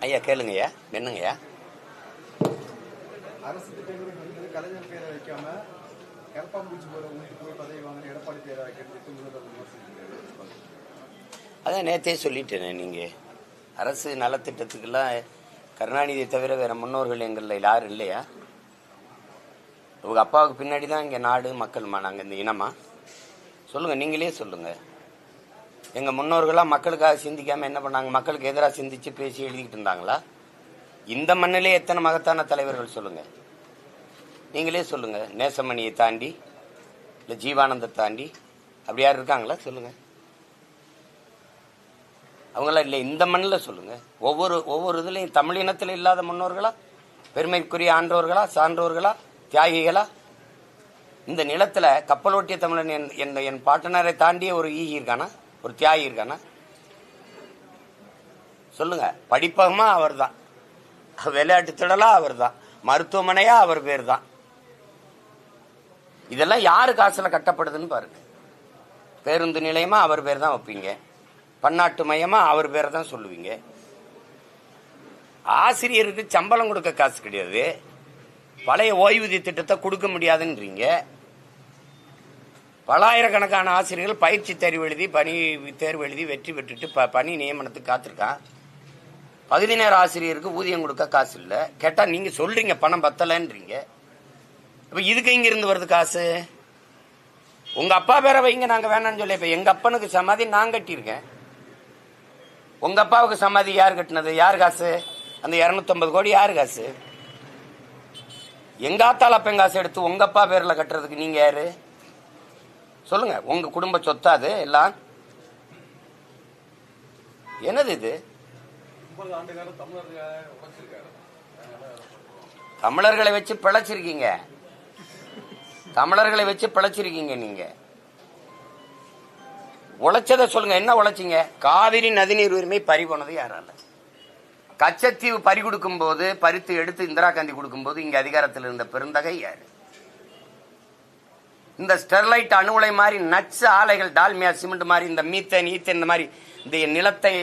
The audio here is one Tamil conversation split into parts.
ஐயா கேளுங்கய்யா. என்னங்கய்யா அரசு திட்டங்கள் வந்து கலைஞர் பேரை வைக்காம கரப்பாம்பூச்சி போல ஊட்டி போய் பதவி வாங்கின எடப்பாடி பேரை வைக்கிறது முதல்வர் விமர்சிக்கிறாரு அதான் நேத்தே சொல்லிட்டேனே நீங்கள் அரசு நலத்திட்டத்துக்கெல்லாம் கருணாநிதியை தவிர வேற முன்னோர்கள் எங்களில் யாரும் இல்லையா? உங்கள் அப்பாவுக்கு பின்னாடி தான் இங்கே நாடு மக்கள்மா நாங்கள் இந்த இனமா? சொல்லுங்கள் நீங்களே சொல்லுங்கள் எங்கள் முன்னோர்களாக மக்களுக்காக சிந்திக்காமல் என்ன பண்ணாங்க? மக்களுக்கு எதிராக சிந்திச்சு பேசி எழுதிக்கிட்டு இருந்தாங்களா? இந்த மண்ணிலே எத்தனை மகத்தான தலைவர்கள் சொல்லுங்கள் நீங்களே சொல்லுங்கள் நேசமணியை தாண்டி இல்லை ஜீவானந்த தாண்டி அப்படி யார் இருக்காங்களா? சொல்லுங்கள் அவங்களாம் இல்லை இந்த மண்ணில் சொல்லுங்க. ஒவ்வொரு ஒவ்வொரு இதுலையும் தமிழ் இனத்தில் இல்லாத முன்னோர்களா? பெருமைக்குரிய ஆன்றோர்களா? சான்றோர்களா? தியாகிகளா? இந்த நிலத்தில் கப்பலோட்டிய தமிழன் என் என் என் பாட்டனரை தாண்டிய ஒரு ஈகி இருக்கானா? ஒரு தியாகி இருக்கானா? சொல்லுங்க. படிப்பகமா அவர் தான் விளையாட்டு திடலா அவர் தான் மருத்துவமனையா அவர் பேர் தான் இதெல்லாம் யாரு காசுல கட்டப்படுதுன்னு பாருங்க. பேருந்து நிலையமா அவர் பேர் தான் வைப்பீங்க. பன்னாட்டு மையமா அவர் பேரை தான் சொல்லுவீங்க. ஆசிரியருக்கு சம்பளம் கொடுக்க காசு கிடையாது. பழைய ஓய்வூதிய திட்டத்தை கொடுக்க முடியாதுன்றீங்க. பலாயிரக்கணக்கான ஆசிரியர்கள் பயிற்சி தேர்வு எழுதி பணி தேர்வு எழுதி வெற்றி பெற்றுட்டு ப பணி நியமனத்துக்கு காத்திருக்கான். பகுதி நேர ஆசிரியருக்கு ஊதியம் கொடுக்க காசு இல்லை. கேட்டால் நீங்கள் சொல்கிறீங்க பணம் பத்தலைன்றீங்க. இப்போ இதுக்கு இங்க இருந்து வருது காசு? உங்கள் அப்பா பேரை வைங்க நாங்கள் வேணாம்னு சொல்லி இப்போ எங்கள் அப்பனுக்கு சமாதி நான் கட்டியிருக்கேன். உங்கள் அப்பாவுக்கு சமாதி யார் கட்டினது? யார் காசு? அந்த 250 கோடி யார் காசு? எங்கள் ஆத்தால காசு எடுத்து உங்கள் அப்பா பேரில் கட்டுறதுக்கு நீங்கள் யார்? சொல்லுங்க உங்க குடும்ப சொத்தா அது எல்லாம்? என்னது இது? தமிழர்களை வச்சு பிழைச்சிருக்கீங்க. தமிழர்களை வச்சு பிழைச்சிருக்கீங்க நீங்க. உழைச்சதை சொல்லுங்க என்ன உழைச்சிங்க? காவிரி நதிநீர் உரிமை பறி போனது யாரால? கச்சத்தீவு பறி கொடுக்கும் போது பறித்து எடுத்து இந்திரா காந்தி கொடுக்கும் போது இங்க அதிகாரத்தில் இருந்த பெருந்தகை யாரு? இந்த ஸ்டெர்லைட் அணு உலை மாதிரி நச்சு ஆலைகள் டால்மியா சிமெண்ட் மாதிரி இந்த மீத்தேன் ஈத்தேன் இந்த மாதிரி இந்த நிலத்தை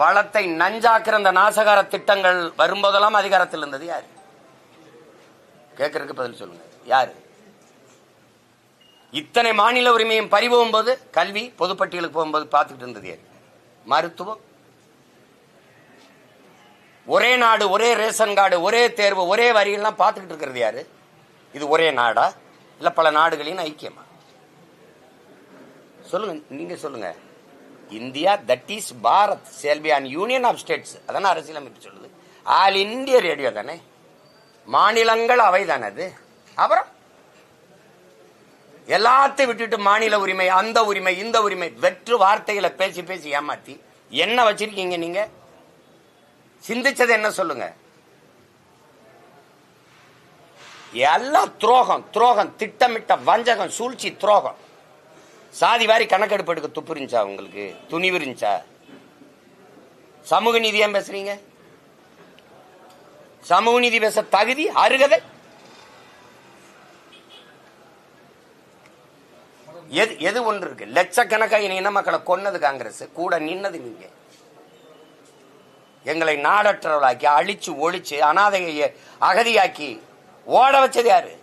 வளத்தை நஞ்சாக்குற இந்த நாசகார திட்டங்கள் வரும்போதெல்லாம் அதிகாரத்தில் இருந்தது யாரு? கேட்கறதுக்கு பதில் சொல்லுங்க. யாரு? இத்தனை மாநில உரிமையும் பறிபோகும் போது கல்வி பொதுப்பட்டியலுக்கு போகும்போது பார்த்துக்கிட்டு இருந்தது யாரு? மருத்துவம். ஒரே நாடு ஒரே ரேஷன் கார்டு ஒரே தேர்வு ஒரே வரியெல்லாம் பார்த்துக்கிட்டு இருக்கிறது யாரு? இது ஒரே நாடா? இல்ல பல நாடுகளின் ஐக்கியமா? சொல்லுங்க நீங்க சொல்லுங்க. India that is Bharat. Shall be union of states அதான அரசியலமைப்பு சொல்லுது. ஆல் இந்திய ரேடியோ தானே? மாநிலங்கள் அவை தானே அது? அப்புறம்? எல்லாத்தையும் விட்டுட்டு மாநில உரிமை அந்த உரிமை இந்த உரிமை வெற்று வார்த்தைகளை பேசி பேசி ஏமாத்தி என்ன வச்சிருக்கீங்க நீங்க? சிந்திச்சது என்ன சொல்லுங்க? எல்லாம் துரோகம் துரோகம் திட்டமிட்ட வஞ்சகம் சூழ்ச்சி துரோகம். சாதி வாரி கணக்கெடுப்பு எடுக்க துப்பு இருந்துச்சா உங்களுக்கு? துணிவு இருந்துச்சா? சமூக நீதி ஏன் பேசுறீங்க? சமூக நீதி பேச தகுதி அருகதை? எது எது ஒன்று இருக்கு? லட்சக்கணக்காக இன மக்களை கொன்னது காங்கிரஸ்? கூட நின்னது நீங்க. எங்களை நாடற்றவர்களாக்கி அழிச்சு ஒழிச்சு அனாதையை அகதியாக்கி ஓட வச்சது யாரு?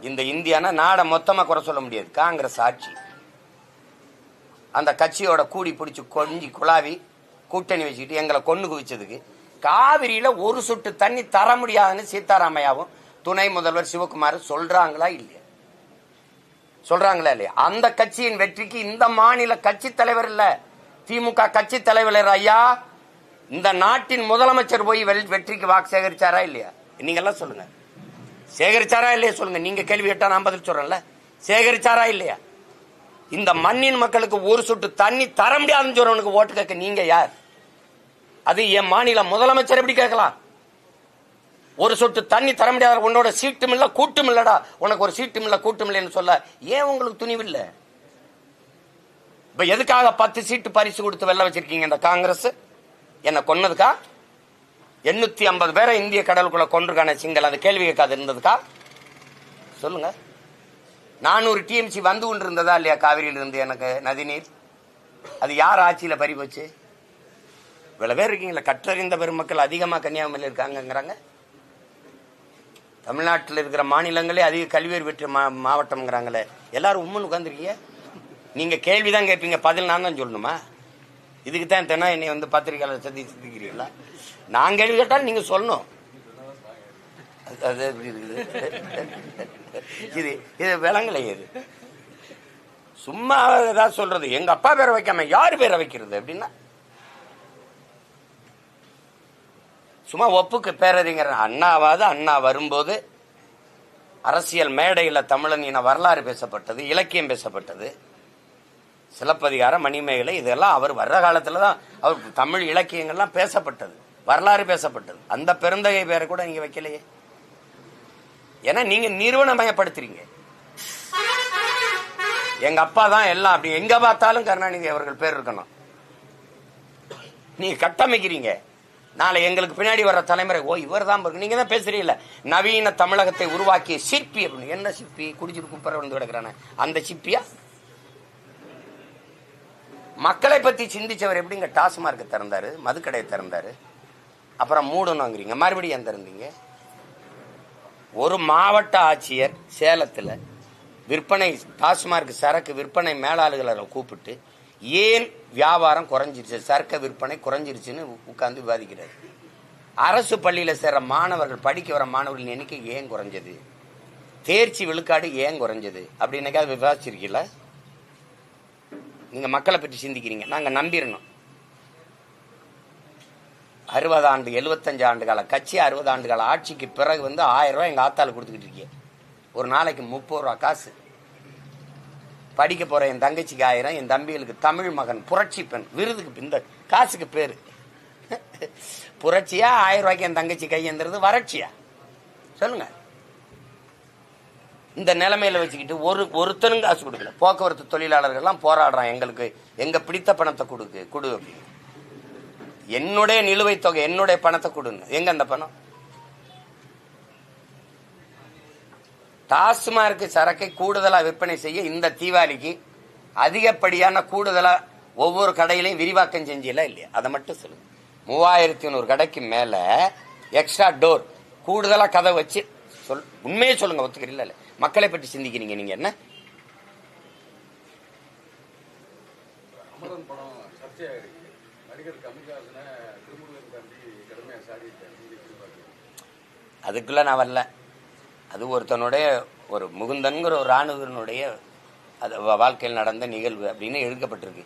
இந்த இந்தியானா நாடை மொத்தமா குறை சொல்ல முடியாது. காங்கிரஸ் ஆட்சி. அந்த கட்சியோட கூடி பிடிச்சி கொஞ்சி குழாவி கூட்டணி வச்சுக்கிட்டு எங்களை கொண்டு குவிச்சதுக்கு காவிரியில ஒரு சொட்டு தண்ணி தர முடியாதுன்னு சீதாராமையாவும் துணை முதல்வர் சிவகுமார் சொல்றாங்களா இல்லையா? சொல்றாங்களா இல்லையா? அந்த கட்சியின் வெற்றிக்கு இந்த மாநில கட்சி தலைவர் இல்ல. திமுக கட்சி தலைவர் ஐயா. இந்த நாட்டின் முதலமைச்சர் போய் வெற்றிக்கு வாக்கு சேகரிச்சாரா இல்லையா? நீங்க எல்லாம் சொல்லுங்க. சேகரிச்சாரா இல்லையா சொல்லுங்க. நீங்க கேள்வி கேட்டா நான் பதில் சொல்றேன்ல. சேகரிச்சாரா இல்லையா? இந்த மண்ணின் மக்களுக்கு ஒரு சொட்டு தண்ணி தர முடியாதுன்னு சொல்றவனுக்கு ஓட்டு கேட்க நீங்க யார்? அது என் மாநில முதலமைச்சர் எப்படி கேட்கலாம்? ஒரு சொட்டு தண்ணி தர முடியாத உன்னோட சீட்டும் இல்ல கூட்டும் இல்லடா. உனக்கு ஒரு சீட்டும் இல்ல கூட்டும் இல்லைன்னு சொல்ல ஏன் உங்களுக்கு துணிவு இல்ல? இப்ப எதுக்காக பத்து சீட்டு பரிசு கொடுத்து வெளில வச்சிருக்கீங்க இந்த காங்கிரஸ்? என்ன கொன்னதுக்கா? எண்ணூத்தி ஐம்பது பேரை இந்திய கடலுக்குள்ள கொண்டிருக்கான சிங்கள். அது கேள்வி கேட்காது இருந்ததுக்கா? சொல்லுங்க. நானூறு டிஎம்சி வந்து கொண்டு இருந்ததா இல்லையா காவிரியில் இருந்து எனக்கு நதிநீர்? அது யார் ஆட்சியில் பறி போச்சு? இவ்வளவு பேர் இருக்கீங்களா கற்றறிந்த பெருமக்கள் அதிகமாக கன்னியாகுமரியில் இருக்காங்கங்கிறாங்க. தமிழ்நாட்டில் இருக்கிற மாநிலங்களே அதிக கல்வியர் பெற்ற மா மாவட்டம்ங்கிறாங்களே. எல்லாரும் உம்முன்னு உட்காந்துருக்கீங்க நீங்கள் கேள்வி தான் கேட்பீங்க பதில் நான் தான் சொல்லணுமா? இதுக்கு தான் தினம் என்னை வந்து பத்திரிகையாளர் சந்தி சிந்திக்கிறீங்களா நான் கேள்வி கேட்டாலும் நீங்க சொல்லணும். அது- அது எப்படி இருக்குது? இது இது விலங்கலை இது. சும்மா ஏதாவது சொல்றது. எங்க அப்பா பேரை வைக்காம யார் பேரை வைக்கிறது அப்படின்னா? சும்மா ஒப்புக்கு பேரறிஞர் அண்ணாவாது அண்ணா வரும்போது அரசியல் மேடையில் தமிழன் இன வரலாறு பேசப்பட்டது இலக்கியம் பேசப்பட்டது. சிலப்பதிகாரம் மணிமேகலை இதெல்லாம் அவர் வர்ற காலத்தில் தான் அவர் தமிழ் இலக்கியங்கள்லாம் பேசப்பட்டது. வரலாறு பேசப்பட்டது. அந்த பெருந்தகை பேரை கூட நீங்க வைக்கலையே. ஏன்னா நீங்க நிறுவனமயப்படுத்துறீங்க. எங்க அப்பா தான் எல்லாம் அப்படி. எங்க பார்த்தாலும் கருணாநிதி அவர்கள் பேர் இருக்கணும். நீங்க கட்டமைக்கிறீங்க. நாளை எங்களுக்கு பின்னாடி வர தலைமுறை ஓ இவர் தான் நீங்க தான் பேசுறீங்கல்ல. நவீன தமிழகத்தை உருவாக்கிய சிற்பி அப்படின்னு. என்ன சிற்பி? குடிச்சிட்டு குப்பரை வந்து கிடக்குறானே. அந்த சிப்பியா மக்களை பத்தி சிந்திச்சவர் எப்படிங்க டாஸ்மார்க் திறந்தாரு? மதுக்கடையை திறந்தாரு? அப்புறம் மூடணுங்கிறீங்க மறுபடியும் எந்த திறந்தீங்க ஒரு மாவட்ட ஆட்சியர் சேலத்தில் விற்பனை டாஸ்மார்க் சரக்கு விற்பனை மேலாளர்களை கூப்பிட்டு ஏன் வியாபாரம் குறைஞ்சிருச்சு? சரக்கு விற்பனை குறைஞ்சிருச்சுன்னு உட்காந்து விவாதிக்கிறார். அரசு பள்ளியில் சேர்ற மாணவர்கள் படிக்க வர மாணவர்களின் எண்ணிக்கை ஏன் குறைஞ்சது? தேர்ச்சி விழுக்காடு ஏன் குறைஞ்சது? அப்படின்னாக்கா விவாதிச்சிருக்கீங்களா? நீங்கள் மக்களை பற்றி சிந்திக்கிறீங்க. நாங்கள் நம்பிடணும். அறுபது ஆண்டு எழுபத்தஞ்சு ஆண்டு கால கட்சி அறுபது ஆண்டு கால ஆட்சிக்கு பிறகு வந்து ஆயிரம் ரூபாய் எங்கள் ஆத்தால கொடுத்துக்கிட்டு இருக்கீங்க. ஒரு நாளைக்கு முப்பது ரூபா காசு. படிக்க போகிற என் தங்கச்சிக்கு ஆயிரம் என் தம்பிகளுக்கு தமிழ் மகன் புரட்சி பெண் விருதுக்கு இந்த காசுக்கு பேர். புரட்சியா ஆயிரம் ரூபாய்க்கு என் தங்கச்சி கையேந்துறது வறட்சியா? சொல்லுங்க. இந்த நிலைமையில வச்சுக்கிட்டு ஒரு ஒருத்தனும் காசு கொடுக்கல. போக்குவரத்து தொழிலாளர்கள்லாம் போராடுறான் எங்களுக்கு. எங்க பிடித்த பணத்தை கொடுக்கு கொடு அப்படின்னு. என்னுடைய நிலுவைத் தொகை என்னுடைய பணத்தை கொடுங்க எங்க அந்த பணம்? டாஸ்மார்க் சரக்கை கூடுதலா விற்பனை செய்ய இந்த தீபாவளிக்கு அதிகப்படியான கூடுதலா ஒவ்வொரு கடையிலையும் விரிவாக்கம் செஞ்சீங்களா இல்லையா? அதை மட்டும் சொல்லுங்க. மூவாயிரத்தி நூறு கடைக்கு மேல எக்ஸ்ட்ரா டோர் கூடுதலா கதை வச்சு சொல் உண்மையே சொல்லுங்க ஒத்துக்கிறீங்களா இல்ல? மக்களை பற்றி சிந்திக்கிறீங்க நீங்க என்ன அமரன் படம் சர்ச்சையாக இருக்கு நடிகர் கமல்ஹாசனை திருமுருகன் தாண்டி கடுமையாக சாடிட்டார் நீங்க எப்படி பாக்குறீங்க அதுக்குள்ள நான் வரல. அது ஒருத்தனுடைய ஒரு முகுந்தன்கிற ஒரு ராணுவனுடைய அது வாழ்க்கையில் நடந்த நிகழ்வு அப்படின்னு எழுக்கப்பட்டிருக்கு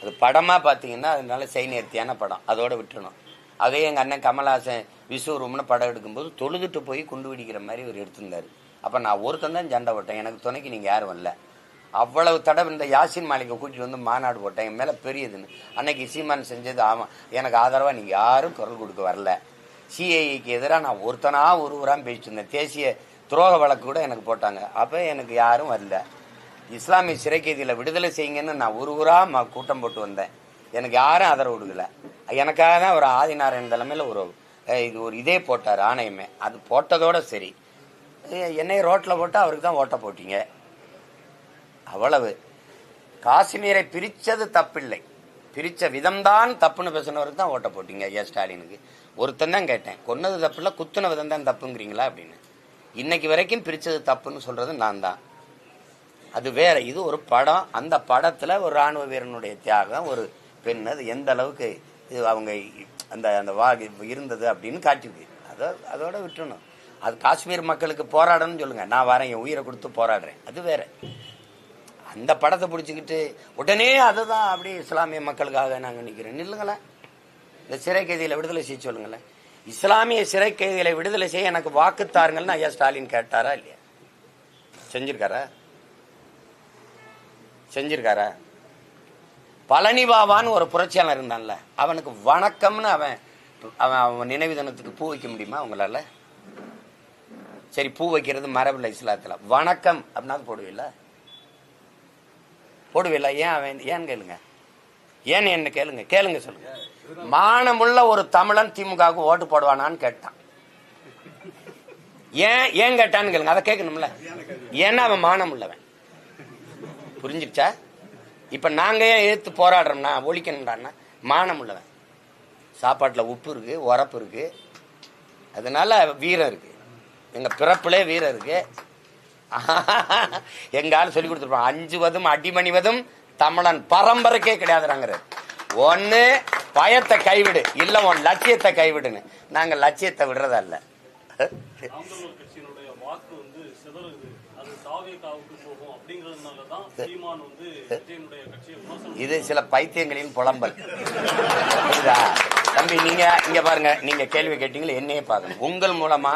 அது படமாக பார்த்தீங்கன்னா அதனால செய்நேர்த்தியான படம். அதோடு விட்டுணும் அதே எங்கள் அண்ணன் கமல்ஹாசன் விஸ்வரூம்னு படம் எடுக்கும்போது தொழுதுட்டு போய் குண்டு வெடிக்கிற மாதிரி ஒரு எடுத்திருந்தார். அப்போ நான் ஒருத்தன் தான் சண்டை போட்டேன். எனக்கு துணைக்கு நீங்கள் யாரும் வரல. அவ்வளவு தடவை இந்த யாசின் மாளிகை கூட்டிட்டு வந்து மாநாடு போட்டேன். என் மேலே பெரியதுன்னு. அன்னைக்கு சீமான் செஞ்சது ஆமாம் எனக்கு ஆதரவாக நீங்கள் யாரும் குரல் கொடுக்க வரல. சிஐக்கு எதிராக நான் ஒருத்தனா ஒருவராக பேசிட்டு இருந்தேன். தேசிய துரோக வழக்கு கூட எனக்கு போட்டாங்க. அப்போ எனக்கு யாரும் வரல. இஸ்லாமிய சிறைக்கைதியில் விடுதலை செய்யுங்கன்னு நான் ஒரு ஊராக கூட்டம் போட்டு வந்தேன். எனக்கு யாரும் ஆதரவு கொடுக்கல. எனக்காக தான் ஒரு ஆதிநாராயண தலைமையில் ஒரு இது ஒரு இதே போட்டார் ஆணையமே. அது போட்டதோட சரி. என்னை ரோட்டில் போட்டு அவருக்கு தான் ஓட்ட போட்டீங்க. அவ்வளவு. காஷ்மீரை பிரித்தது தப்பில்லை. பிரித்த விதம்தான் தப்புன்னு பேசினவருக்கு தான் ஓட்ட போட்டீங்க ஐயா ஸ்டாலினுக்கு. ஒருத்தன் தான் கேட்டேன் கொன்னது தப்புல குத்துன விதம் தான் தப்புங்கிறீங்களா? அப்படின்னு. இன்னைக்கு வரைக்கும் பிரித்தது தப்புன்னு சொல்கிறது நான் தான். அது வேற இது ஒரு படம். அந்த படத்தில் ஒரு ராணுவ வீரனுடைய தியாகம் ஒரு பெண் அது எந்த அளவுக்கு இது அவங்க அந்த அந்த வா இருந்தது அப்படின்னு காட்டி அதை அதோட விட்டுணும் அது காஷ்மீர் மக்களுக்கு போராடணும்னு சொல்லுங்கள் நான் வரேன் என் உயிரை கொடுத்து போராடுறேன். அது வேற. அந்த படத்தை பிடிச்சிக்கிட்டு உடனே அதை தான் அப்படி இஸ்லாமிய மக்களுக்காக நாங்கள் நிற்கிறேன் நில்லுங்களேன் இந்த சிறை கைதிகளை விடுதலை செய்ய சொல்லுங்களேன். இஸ்லாமிய சிறை கைதிகளை விடுதலை செய்ய எனக்கு வாக்கு தாருங்கள்னு ஐயா ஸ்டாலின் கேட்டாரா இல்லையா? செஞ்சிருக்காரா? செஞ்சிருக்காரா? பழனி பாபான்னு ஒரு புரட்சியாளர் இருந்தான்ல அவனுக்கு வணக்கம்னு அவன் அவன் அவன் நினைவு தினத்துக்கு பூ வைக்க முடியுமா உங்களால? சரி பூ வைக்கிறது மரபில்லை இஸ்லாத்தில். வணக்கம் அப்படின்னா போடுவீல்ல? போடுவில்ல? ஏன் அவன் ஏன்னு கேளுங்க. ஏன்னு என்ன கேளுங்க? கேளுங்க சொல்லுங்க. மானமுள்ள ஒரு தமிழன் திமுகவுக்கு ஓட்டு போடுவானான்னு கேட்டான். ஏன் ஏன் கேட்டான்னு கேளுங்க அதை கேட்கணும்ல. ஏன்னா அவன் மானம் உள்ளவன் புரிஞ்சிருச்சா? இப்ப நாங்க ஏன் எதிர்த்து போராடுறோம்னா ஒழிக்கணும்டான்னா மானம் உள்ளவன் சாப்பாட்டில் உப்பு இருக்கு உரப்பு இருக்கு. அதனால வீரம் இருக்கு. எங்க பிறப்பிலே வீரம் இருக்கு. எங்க ஆள் சொல்லி கொடுத்துருப்பான் அஞ்சுவதும் அடிமணிவதும் தமிழன் பரம்பரைக்கே கிடையாதுறாங்கிற ஒன்னு பயத்தை கைவிடு. இல்ல உன் லட்சியத்தை கைவிடுன்னு. நாங்க லட்சியத்தை கட்சியை விமர்சனம் இது சில பைத்தியங்களின் புலம்பல். புரியுதா? தம்பி நீங்க இங்க பாருங்க. நீங்க கேள்வி கேட்டீங்களா என்னையே பார்க்கணும். உங்கள் மூலமா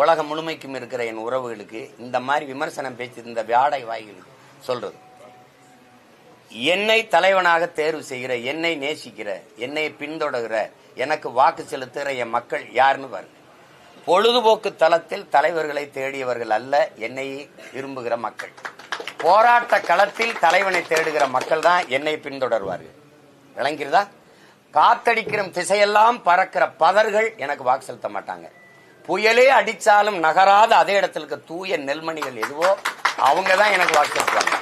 உலகம் முழுமைக்கும் இருக்கிற என் உறவுகளுக்கு இந்த மாதிரி விமர்சனம் பேச்சு இந்த வியாடை வாய்களுக்கு சொல்றது. என்னை தலைவனாக தேர்வு செய்கிற என்னை நேசிக்கிற என்னை பின்தொடர்கிற எனக்கு வாக்கு செலுத்துகிற என் மக்கள் யாருன்னு பாருங்க. பொழுதுபோக்கு தளத்தில் தலைவர்களை தேடியவர்கள் அல்ல என்னை விரும்புகிற மக்கள். போராட்ட களத்தில் தலைவனை தேடுகிற மக்கள் தான் என்னை பின்தொடர்வார்கள். விளங்கிறதா காத்தடிக்கிற திசையெல்லாம் பறக்கிற பதர்கள் எனக்கு வாக்கு செலுத்த மாட்டாங்க. புயலே அடித்தாலும் நகராத அதே இடத்துல இருக்க தூய நெல்மணிகள் எதுவோ அவங்க தான் எனக்கு வாக்கு செலுத்துவாங்க.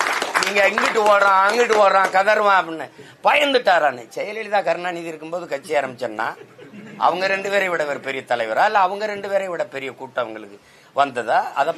நீங்க இங்கிட்டு ஓடுறான் அங்கிட்டு ஓடுறான் கதருவான் அப்படின்னு. பயந்துட்டாரான்னு ஜெயலலிதா கருணாநிதி இருக்கும்போது கட்சி ஆரம்பிச்சேன்னா அவங்க ரெண்டு பேரை விட ஒரு பெரிய தலைவரா? இல்ல அவங்க ரெண்டு பேரை விட பெரிய கூட்டம் அவங்களுக்கு வந்ததா? அத